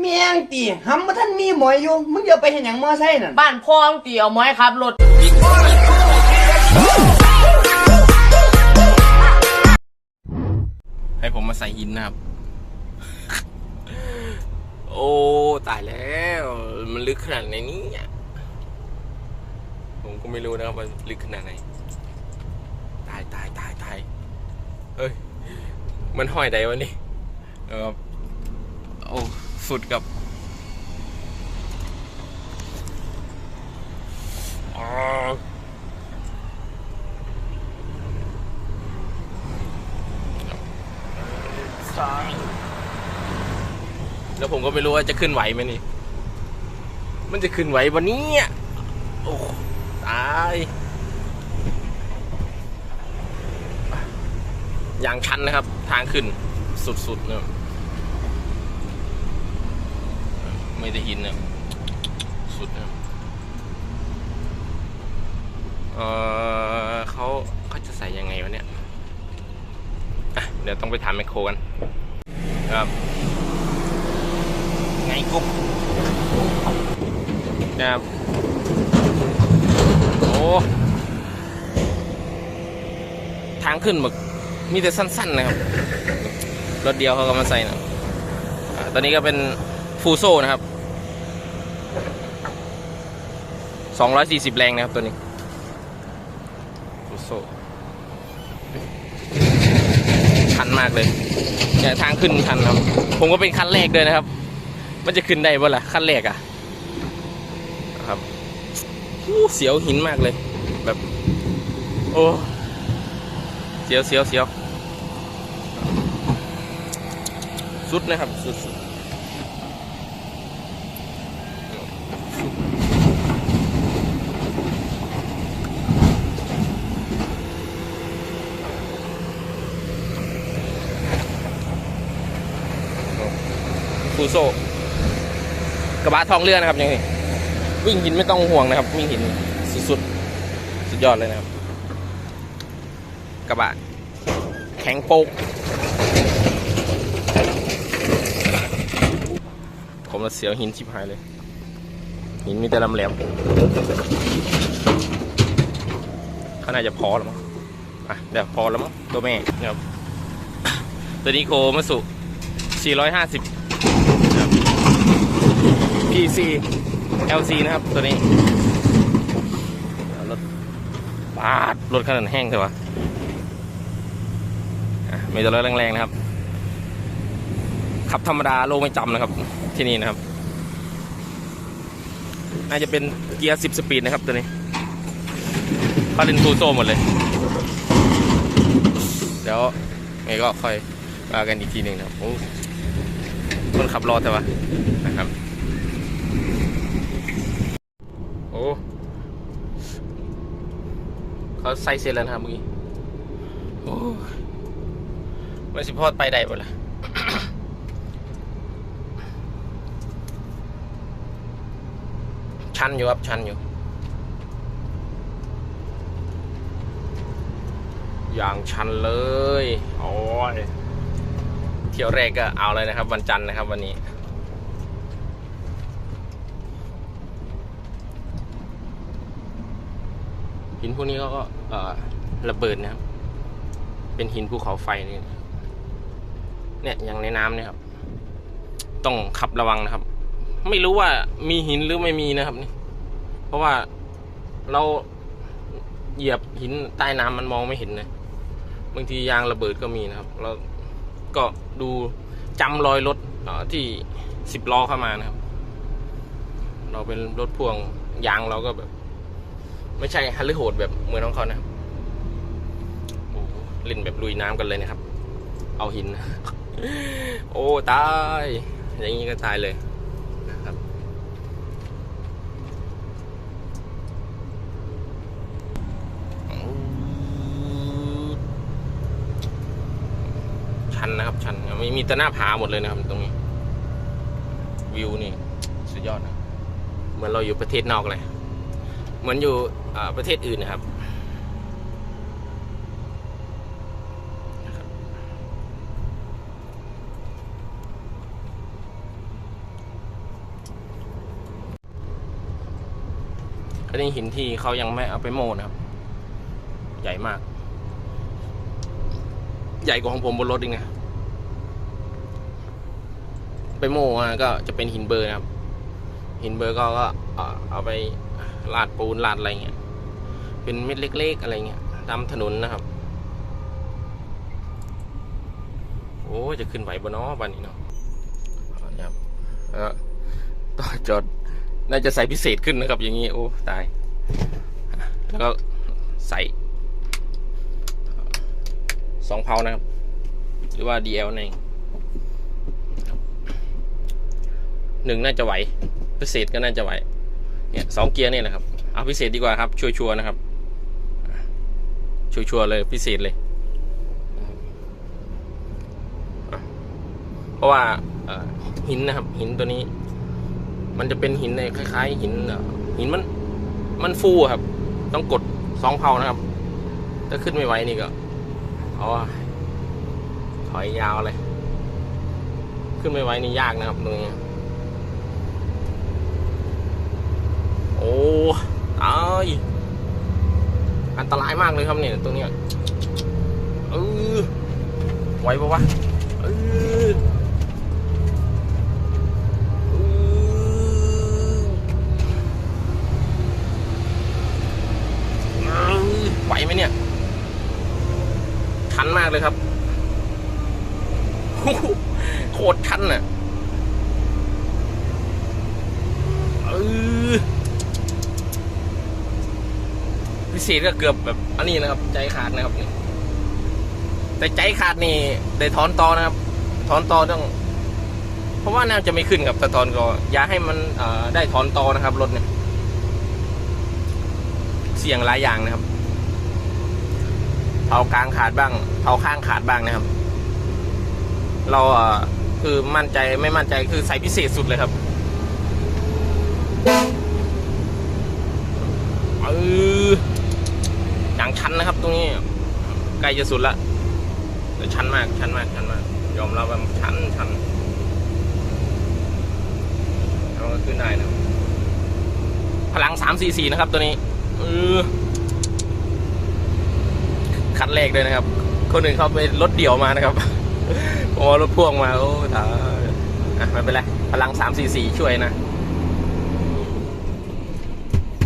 เมียงตีหำมาท่านมีหมอยอยู่มึงเดี๋ยวไปเห็นอย่างมอไซค์นั่นบ้านพ่อมึงตีเอาไม้ครับรถ ให้ผมมาใส่หินนะครับ โอ้ ตายแล้ว มันลึกขนาดไหนเนี่ยผมก็ไม่รู้นะครับว่าลึกขนาดไหน ตายตายตายตายเอ้ย มันห้อยใดวะนี่เออโอ้ สุดกับอ๋อซ้ายแล้วผมก็ไม่รู้ว่าจะขึ้นไหวไหมนี่ มันจะขึ้นไหววันนี้โอ้ตายอย่างชันนะครับ ทางขึ้นสุดๆนะ ไม่ได้หินนะสุดนะเออเขาเขาจะใส่ยังไงวะเนี่ยอะเดี๋ยวต้องไปถามแมคโครกันครับไงกุ๊บนะครับโอ้ทางขึ้นแบบมีแต่สั้นๆนะครับรถเดียวเขาก็มาใส่นะอ่าตอนนี้ก็เป็นฟูโซนะครับ 240 แรงนะครับตัวนี้ฟูโซชันมากเลยเนี่ยทางขึ้นชันครับ ผมก็เป็นขั้นแรกเลยนะครับ มันจะขึ้นได้บ่ล่ะขั้นแรกอะ่ะครับอู้เสียวหินมากเลย แบบ โอ้เสียวเสียวเสียวสุดนะครับ สุด ฟูโซกระบะทองเรือนะครับย่างนี้วิ่งหินไม่ต้องห่วงนะครับวิ่งหินสุดๆ สุดยอดเลยนะครับ กระบะแข็งโป๊กผมละเสียวหินชิบหายเลย หินมีแต่ลำแหลมเขาน่าจะพอแล้วมั้งอะเดี๋ยวพอแล้วมั้งตัวแม่นะครับตัวนี้โคมาสุ450 PC LC นะครับ ตัวนี้รถปาดรถขนาดแห้งใช่ปะอะมีตัวรถแรงๆนะครับ ขับธรรมดาโลไม่จำนะครับ ที่นี่นะครับ น่าจะเป็นเกียร์ 10 สปีดนะครับตัวนี้พาเลนทูโซหมดเลย เดี๋ยวไงก็ค่อยมากันอีกทีหนึ่งนะครับ โอ้คนขับรอแต่ว่านะครับ โอ้ เขาใส่เสร็จแล้วนะครับเมื่อกี้โอ้ไม่สิพอดไปได้บ่ล่ะชันอยู่ครับชันอยู่อย่างชันเลย โอ้ย เที่ยวแรกก็เอาเลยนะครับ วันจันทร์นะครับวันนี้ หินพวกนี้เขาก็ระเบิดนะครับ เป็นหินภูเขาไฟนี่เนี่ยอย่างในน้ำเนี่ยครับ ต้องขับระวังนะครับ ไม่รู้ว่ามีหินหรือไม่มีนะครับนี่ เพราะว่าเราเหยียบหินใต้น้ำมันมองไม่เห็นนะบางทียางระเบิดก็มีนะครับ แล้วก็ดูจำรอยรถที่สิบล้อเข้ามานะครับ เราเป็นรถพ่วงยางเราก็แบบ ไม่ใช่ฮัลลิโหดแบบเหมือนของเขานะโอ้เล่นแบบลุยน้ำกันเลยนะครับ เอาหิน โอ้ตาย อย่างนี้ก็ตายเลยนะครับ ชันนะครับชันมีมีแต่หน้าผาหมดเลยนะครับ ตรงนี้ วิวนี่ สุดยอดนะ เหมือนเราอยู่ประเทศนอกเลย เหมือนอยู่ ประเทศอื่นนะครับก็นี่หินที่เขายังไม่เอาไปโมนะครับ ใหญ่มาก ใหญ่กว่าของผมบนรถอีกนะไปโม่ก็จะเป็นหินเบอร์นะครับ หินเบอร์ก็ก็เอาไปลาดปูนลาดอะไรเงี้ย เป็นเม็ดเล็ก ๆ อะไรเงี้ยตามถนนนะครับ โอ้จะขึ้นไหวบนน้อบ้านนี้เนาะนี่ครับแล้วต่อจอดน่าจะใส่พิเศษขึ้นนะครับ อย่างนี้โอ้ตาย แล้วก็ใส่สองเพานะครับ หรือว่า DL นั่นเองหนึ่งน่าจะไหว พิเศษก็น่าจะไหวเนี่ยสองเกียร์นี่นะครับ เอาพิเศษดีกว่าครับ ชัวร์ๆนะครับ ชัวร์ๆเลยพิเศษเลย เพราะว่าหินนะครับ หินตัวนี้ มันจะเป็นหินในคล้าย ๆ หินหินมัน มันฟูครับ ต้องกดสองเพานะครับ ถ้าขึ้นไม่ไหวนี่ก็เอาถอยยาวเลย ขึ้นไม่ไหวนี่ยากนะครับตรงนี้ โอ้ตายอันตราย มากเลยครับเนี่ยตรงเนี้ยเออไหวปะวะเออไหวไหมเนี่ยชันมากเลยครับโคตรชันน่ะเออ พิเศษก็เกือบแบบอันนี้นะครับ ใจขาดนะครับนี่แต่ใจขาดนี่ได้ถอนตอนะครับ ถอนตอต้อง เพราะว่าน่าจะไม่ขึ้นกับต่ถอนก็อย่าให้มันได้ถอนตอนะครับรถเนี่ย เสี่ยงหลายอย่างนะครับเผากลางขาดบ้างเผาข้างขาดบ้างนะครับ เราคือมั่นใจไม่มั่นใจคือใส่พิเศษสุดเลยครับเออ นะครับ ตรงนี้ใกล้จะสุดละแต่ชันมากชันมากชันมาก ยอมรับว่าชันชันแล้วมันก็ขึ้นได้นะพลังสามสี่สี่นะครับ ตัวนี้เออคันแรกเลยนะครับ คนอื่นเขาไปรถเดี่ยวมานะครับผมเอารถพ่วงมาโอ้ตายอะไม่เป็นไรพลังสามสี่สี่ช่วยนะ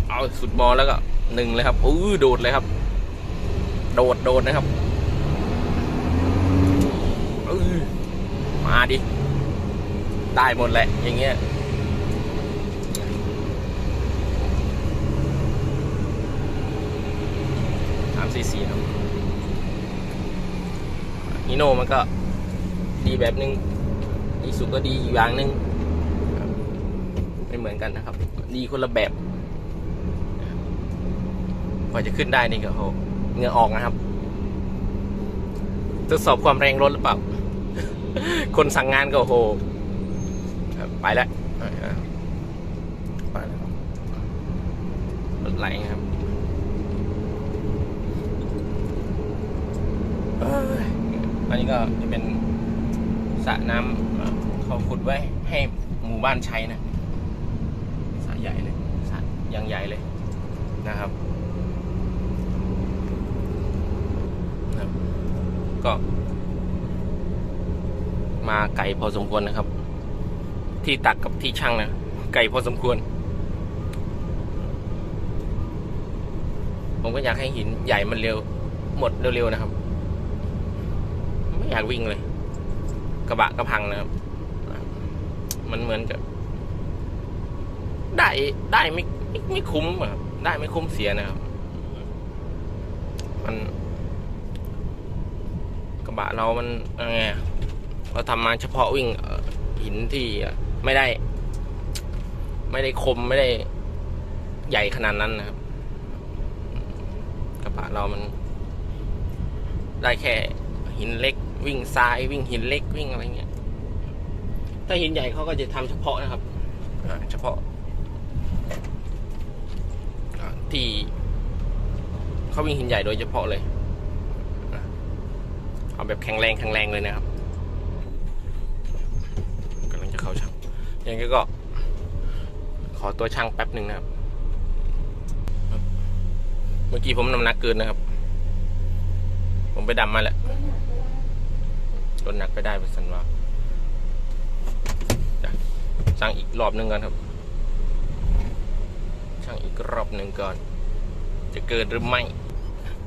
เอาสุดมอแล้วก็หนึ่งเลยครับอู้โดดเลยครับ โดดโดดนะครับมาดิ ได้หมดแหละ อย่างเงี้ยสามสี่สี่ครับฮิโนมันก็ดีแบบนึงอีสุก็ดีอยู่อย่างหนึงไม่เหมือนกันนะครับ ดีคนละแบบกว่าจะขึ้นได้นี่ก็โห เหงื่อออกนะครับทดสอบความแรงรถหรือเปล่า คนสั่งงานก็โหไปแล้วไปแล้วไปแล้วรถไหลครับอันนี้ก็จะเป็นสระน้ำเขาขุดไว้ให้หมู่บ้านใช้นะสระใหญ่เลยสระยังใหญ่เลยนะครับ ก็ มาไกลพอสมควรนะครับ ที่ตักกับที่ช่างนะไกลพอสมควร ผมก็อยากให้หินใหญ่มันเร็ว หมดเร็วๆนะครับ ไม่อยากวิ่งเลย กระบะกระพังนะครับ มันเหมือนกับได้ได้ไม่ไม่คุ้มอะครับได้ไม่คุ้มเสียนะครับ มัน ระบะเรามันยังไงเราทำมาเฉพาะวิ่งหินที่ไม่ได้ ไม่ได้คมไม่ได้ใหญ่ขนาดนั้นนะครับ กระบะเรามัน ได้แค่หินเล็ก วิ่งทรายวิ่งหินเล็กวิ่งอะไรเงี้ยถ้าหินใหญ่เขาก็จะทำเฉพาะนะครับเฉพาะที่เขาวิ่งหินใหญ่โดยเฉพาะเลย เอาแบบแข็งแรงแข็งแรงเลยนะครับกำลังจะเข้าช่างย่างนี้ก็ ขอตัวช่างแป๊บหนึ่งนะครับ เมื่อกี้ผมน้ำหนักเกินนะครับ ผมไปดำมาแล้วลดหนักไปได้เป็นสันว่าจะสั่งอีกรอบหนึ่งก่อนครับ ช่างอีกรอบหนึ่งก่อน จะเกินหรือไม่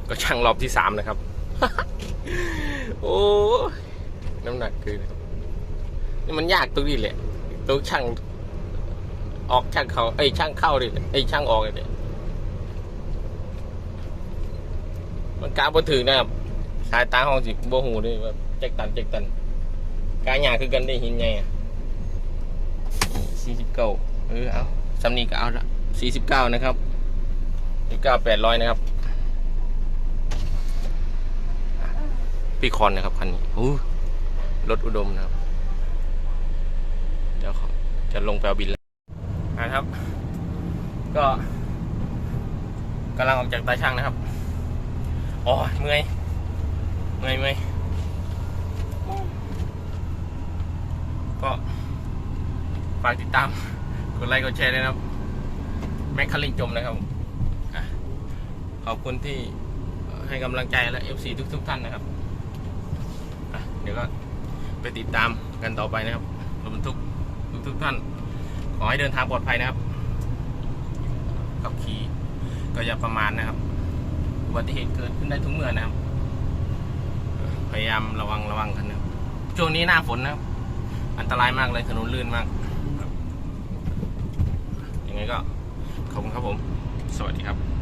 ก็ช่างรอบที่สามนะครับ โอ้น้ำหนักครับนี่มันยากตรงนี้แหละตรงช่าง ออกช่างเขาไอ้ยช่างเข้าดิไอ้ยช่างออกเลยมันกาบถึงนะครับสายตาห้องสิบ่หูเลยว่าเจ็กตันเจ็กตันกาหยาคือกันได้หินไงอ่สี่สิบเก้าเออเอาสำนีก็เอาละสี่สิบเก้านะครับสี่เก้าแปดร้อยนะครับ พี่คอนนะครับคันนี้อู้รถอุดมนะครับ เดี๋ยวจะลงไปเอาบินแล้วนะครับ ก็กำลังออกจากตาช่างนะครับอ๋อเมื่อยเมื่อยเมื่อยก็ฝากติดตามกดไลค์กดแชร์ด้วยนะครับ แม็กคาริงจมนะครับขอบคุณที่ให้กำลังใจและ FC ทุกทุกๆท่านนะครับ เดี๋ยวก็ไปติดตามกันต่อไปนะครับรถบรรทุกทุกทุกๆท่าน ขอให้เดินทางปลอดภัยนะครับ ขับขี่ก็อย่าประมาทนะครับอุบัติเหตุเกิดขึ้นได้ทุกเมื่อนะครับ พยายามระวังระวังกันนะครับช่วงนี้หน้าฝนนะครับ อันตรายมากเลยถนนลื่นมากครับยังไงก็ขอบคุณครับผม สวัสดีครับ